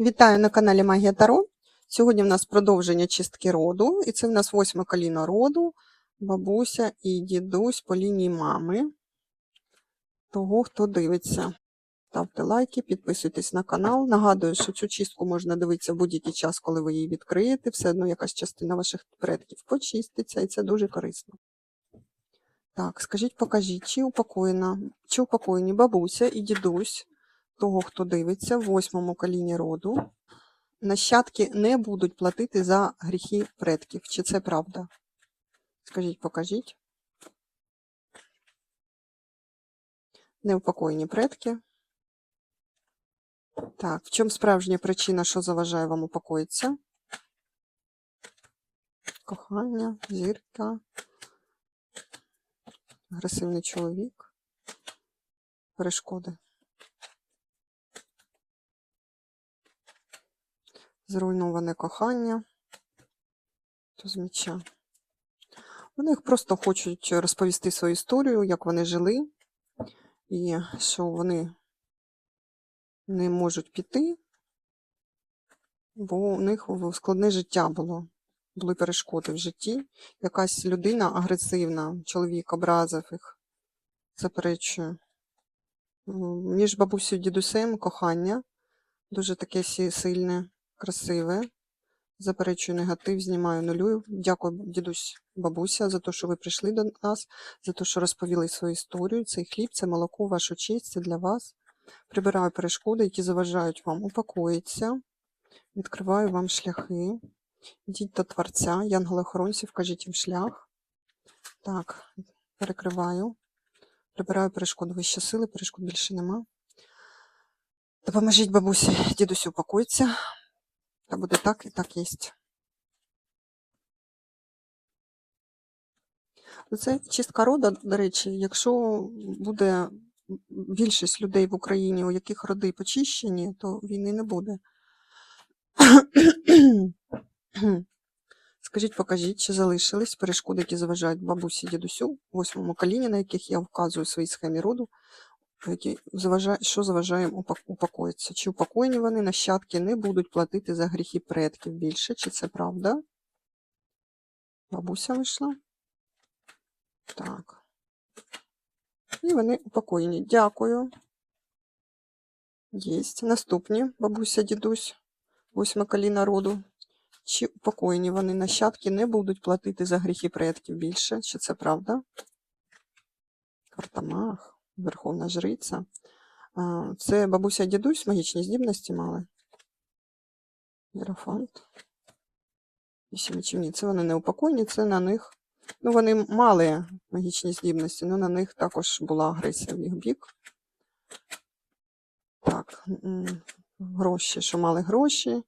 Вітаю на каналі Магія Таро. Сьогодні в нас продовження чистки роду, і це в нас восьме коліно роду, бабуся і дідусь по лінії мами. Того, хто дивиться. Ставте лайки, підписуйтесь на канал. Нагадую, що цю чистку можна дивитися в будь-який час, коли ви її відкриєте. Все одно якась частина ваших предків почиститься, і це дуже корисно. Так, скажіть, покажіть, чи упокоєна, чи упокоєні бабуся і дідусь того, хто дивиться, в восьмому коліні роду, нащадки не будуть платити за гріхи предків. Чи це правда? Скажіть, покажіть. Неупокоєні предки. Так, в чому справжня причина, що заважає вам упокоїтися? Кохання, зірка, агресивний чоловік, перешкоди. Зруйноване кохання. То меча. Вони просто хочуть розповісти свою історію, як вони жили, і що вони не можуть піти, бо у них складне життя було. Були перешкоди в житті. Якась людина агресивна, чоловік образив їх, заперечує. Між бабусею і дідусем кохання, дуже таке сильне, красиве. Заперечую негатив, знімаю нулюю. Дякую, дідусь, бабуся, за те, що ви прийшли до нас, за те, що розповіли свою історію. Цей хліб, це молоко, вашу честь, це для вас. Прибираю перешкоди, які заважають вам упокоїтися. Відкриваю вам шляхи. Йдіть до Творця, янголи-охоронців, кажіть їм шлях. Так, перекриваю. Прибираю перешкоду вище сили, перешкод більше нема. Допоможіть бабусі, дідусю упокоїться. Та буде так і так єсть. Це чистка рода, до речі, якщо буде більшість людей в Україні, у яких роди почищені, то війни не буде. Скажіть, покажіть, чи залишились перешкоди, які заважають бабусі дідусю, восьмому коліні, на яких я вказую в своїй схемі роду, що заважає упокоїтися. Чи упокоєні вони нащадки не будуть платити за гріхи предків більше, чи це правда? Бабуся вийшла. Так. І вони упокоєні. Дякую. Єсть. Наступні бабуся, дідусь, восьме коліна роду. Чи упокоєні вони нащадки не будуть платити за гріхи предків більше? Чи це правда? Картамах, Верховна Жриця. Це бабуся і дідусь магічні здібності мали. Єрофант. Ні, це вони не упокоєні, це на них. Ну, вони мали магічні здібності, але на них також була агресія в їх бік. Так, гроші, що мали гроші,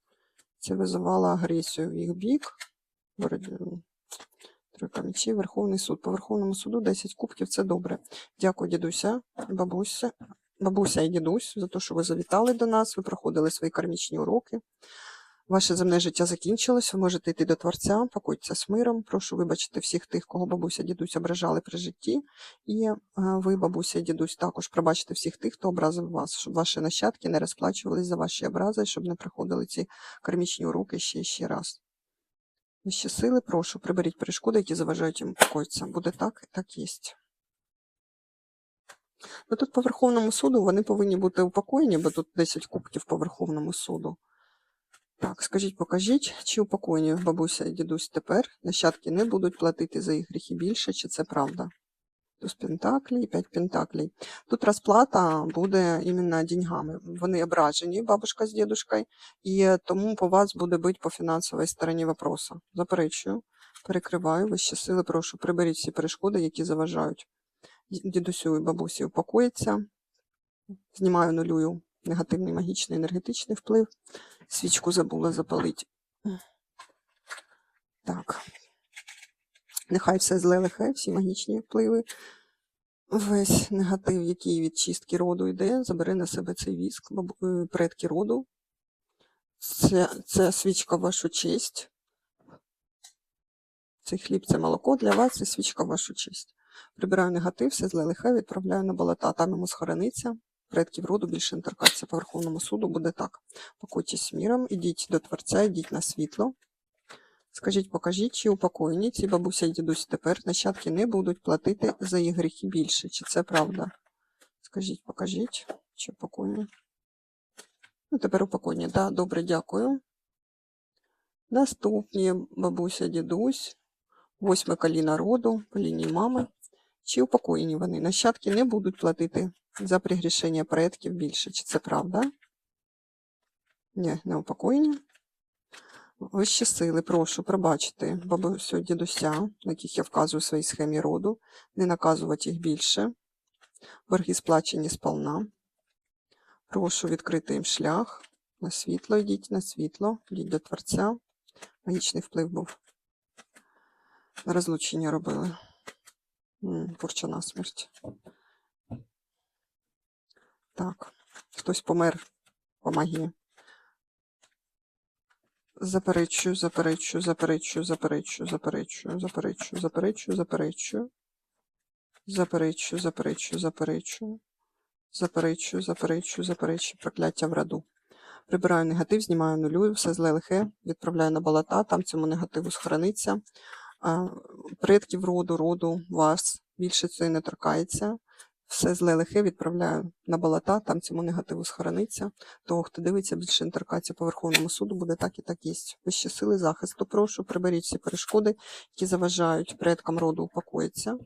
це визивало агресію в їх бік. Тройка мечів, Верховний суд. По Верховному суду 10 кубків це добре. Дякую, дідуся, бабуся, бабуся і дідусь, за те, що ви завітали до нас, ви проходили свої кармічні уроки. Ваше земне життя закінчилось, ви можете йти до Творця, покойтеся з миром. Прошу вибачити всіх тих, кого бабуся, дідусь ображали при житті. І е, ви, бабуся і дідусь, також пробачте всіх тих, хто образив вас, щоб ваші нащадки не розплачувались за ваші образи, щоб не приходили ці кармічні уроки ще і ще раз. Вищі сили, прошу, приберіть перешкоди, які заважають їм покоїтися. Буде так, і так єсть. Ну, тут по Верховному суду вони повинні бути упокоєні, бо тут 10 кубків по Верховному суду. Так, скажіть, покажіть, чи упокоєні бабуся і дідусь тепер нащадки не будуть платити за їх гріхи більше, чи це правда? Туз пентаклей, 5 пентаклей. Тут розплата буде іменно деньгами. Вони ображені, бабушка з дідушкою, і тому по вас буде бити по фінансовій стороні вопроса. Заперечую, перекриваю, вищі сили, прошу, приберіть всі перешкоди, які заважають. Дідусю і бабусі упокоїться. Знімаю нулюю негативний магічний енергетичний вплив. Свічку забула запалити. Так. Нехай все зле лихе, всі магічні впливи. Весь негатив, який від чистки роду йде, забери на себе цей віск, е, предки роду. Це, це свічка вашу честь. Цей хліб це молоко для вас, це свічка вашу честь. Прибираю негатив, все зле лихе, відправляю на болота, там йому схорониться. предків роду більше не торкатися. По Верховному суду буде так. Покойтесь міром, ідіть до Творця, ідіть на світло. Скажіть, покажіть, чи упокоєні ці бабуся і дідусь тепер нащадки не будуть платити за їх гріхи більше. Чи це правда? Скажіть, покажіть, чи упокоєні. Ну, тепер упокоєні. Да, добре, дякую. Наступні бабуся, дідусь, восьме коліна роду, по лінії мами. Чи упокоєні вони? Нащадки не будуть платити за пригрішення предків більше. Чи це правда? Ні, не упокоєні. Вищі сили, прошу пробачити бабусю дідуся, на яких я вказую в своїй схемі роду, не наказувати їх більше. Борги сплачені сполна. Прошу відкрити їм шлях. На світло йдіть, на світло, йдіть до Творця. Магічний вплив був. На розлучення робили. М, Порча на смерть. Так, хтось помер по магії. Заперечую, заперечую, заперечую, заперечую, заперечую, заперечую, заперечую, заперечую. Заперечую, заперечую, заперечую. Заперечую, заперечую, заперечую. Прокляття в раду. Прибираю негатив, знімаю нулюю, все зле лихе, відправляю на балата, там цьому негативу схорониться. Предків роду, роду, вас більше це не торкається. Все зле лихе відправляю на балата, там цьому негативу схорониться. Того, хто дивиться, більше не по Верховному суду, буде так і так єсть. Вищі сили захисту, прошу, приберіть всі перешкоди, які заважають предкам роду упокоїться.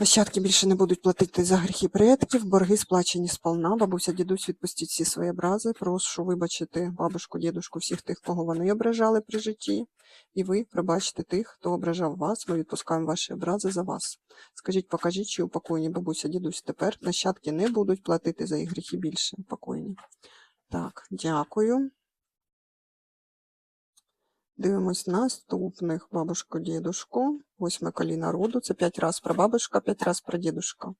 Нащадки більше не будуть платити за гріхи предків, борги сплачені сполна. Бабуся, дідусь, відпустіть всі свої образи. Прошу вибачити бабушку, дідушку, всіх тих, кого вони ображали при житті. І ви пробачте тих, хто ображав вас. Ми відпускаємо ваші образи за вас. Скажіть, покажіть, чи упокоєні бабуся, дідусь тепер нащадки не будуть платити за їх гріхи більше. Упокоєні. Так, дякую. Дивимось наступних бабушку, дідушку. Восьме коліна роду. Це п'ять раз про бабушка, п'ять раз про дідушка.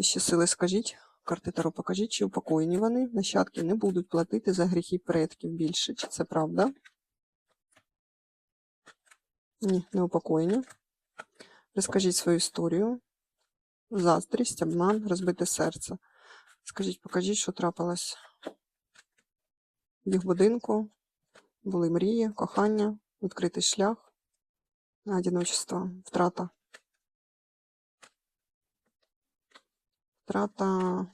Ще сили скажіть, карти Таро покажіть, чи упокоєні вони. Нащадки не будуть платити за гріхи предків більше. Чи це правда? Ні, не упокоєні. Розкажіть свою історію. Заздрість, обман, розбите серце. Скажіть, покажіть, що трапилось в їх будинку. Були мрії, кохання, відкритий шлях, одиночество, втрата. Втрата.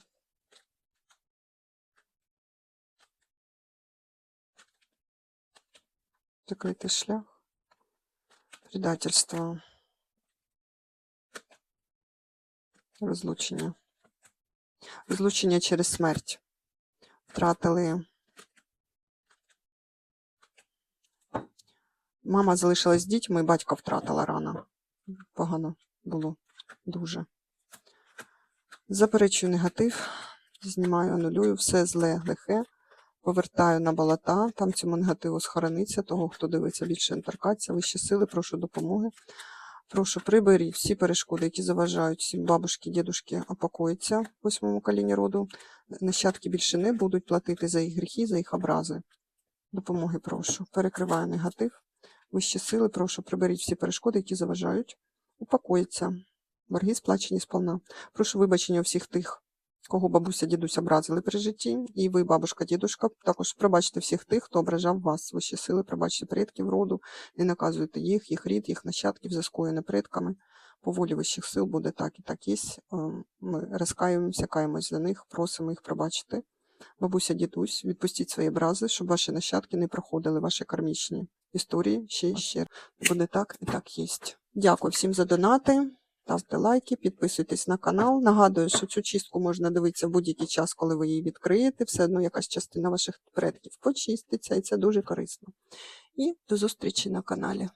Закритий шлях, предательство, розлучення. Розлучення через смерть. Втратили. Мама залишилась з дітьми, батька втратила рано. Погано було дуже. Заперечую негатив, знімаю, анулюю, все зле, лихе, повертаю на балата, там цьому негативу схорониться, того, хто дивиться більше торкаться, вищі сили, прошу допомоги. Прошу, приберіть всі перешкоди, які заважають всім бабушки, дідушки опокоїться в восьмому коліні роду. Нащадки більше не будуть платити за їх гріхи, за їх образи. Допомоги прошу. Перекриваю негатив. Вищі сили, прошу, приберіть всі перешкоди, які заважають. Упокоїться. Борги сплачені сповна. Прошу вибачення всіх тих, кого бабуся, дідусь образили при житті. І ви, бабушка, дідушка, також пробачте всіх тих, хто ображав вас. Вищі сили, пробачте предків роду, не наказуйте їх, їх рід, їх нащадків, за скоєне предками. По волі вищих сил буде так і так є. Ми розкаюємося, каємось за них, просимо їх пробачити. Бабуся, дідусь, відпустіть свої образи, щоб ваші нащадки не проходили ваші кармічні історії ще і ще. Буде так і так є. Дякую всім за донати. Ставте лайки, підписуйтесь на канал. Нагадую, що цю чистку можна дивитися в будь-який час, коли ви її відкриєте. Все одно якась частина ваших предків почиститься, і це дуже корисно. І до зустрічі на каналі.